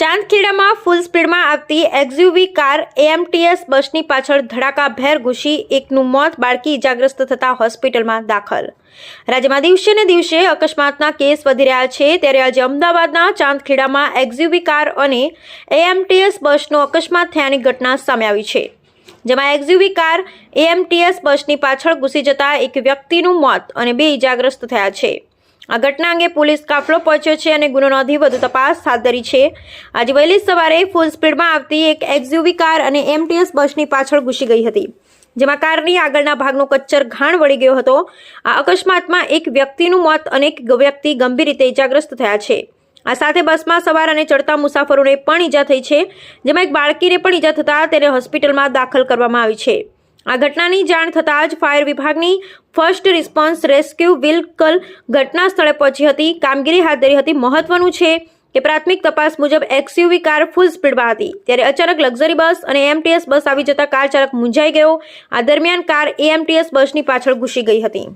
ચાંદખેડામાં ફૂલ સ્પીડમાં આવતી એક્ઝયુવી car AMTS બસની પાછળ ધડાકાભેર ઘૂસી એકનું મોત. બાળકી ઇજાગ્રસ્ત થતા હોસ્પિટલમાં દાખલ. રાજ્યમાં દિવસે ને દિવસે અકસ્માતના કેસ વધી રહ્યા છે. ત્યારે આજે અમદાવાદના ચાંદખેડામાં એક્ઝયુવી કાર અને એએમટીએસ બસનો અકસ્માત થયાની ઘટના સામે આવી છે. જેમાં એક્ઝયુવી કાર એએમટીએસ બસની પાછળ ઘૂસી જતા એક વ્યક્તિનું મોત અને બે ઇજાગ્રસ્ત થયા છે. આ ઘટના અંગે પોલીસ કાફલો પહોંચ્યો છે અને ગુનો નોંધી વધુ તપાસ હાથ ધરી છે. આજે વહેલી સવારે ફૂલ સ્પીડમાં આવતી એક એક્ઝયુવી કાર અને એમટીએસ બસની પાછળ ઘૂસી ગઈ હતી, જેમાં કારની આગળના ભાગનો કચ્ચર ઘાણ વળી ગયો હતો. આ અકસ્માતમાં એક વ્યક્તિનું મોત અને એક વ્યક્તિ ગંભીર રીતે ઇજાગ્રસ્ત થયા છે. આ સાથે બસમાં સવાર અને ચડતા મુસાફરોને પણ ઈજા થઈ છે, જેમાં એક બાળકીને પણ ઈજા થતાં તેને હોસ્પિટલમાં દાખલ કરવામાં આવી છે. આ ઘટનાની જાણ થતાં જ ફાયર વિભાગની ફર્સ્ટ રિસ્પોન્સ રેસ્ક્યુ વ્હીકલ ઘટના સ્થળે પહોંચી હતી. કામગીરી હાથ ધરી હતી. મહત્વનું છે કે પ્રાથમિક તપાસ મુજબ એક્સયુવી કાર ફૂલ સ્પીડમાં હતી. ત્યારે અચાનક લક્ઝરી બસ અને એમટીએસ બસ આવી જતા કાર ચાલક મૂંઝાઈ ગયો. આ દરમિયાન કાર એએમટીએસ બસની પાછળ ઘૂસી ગઈ હતી.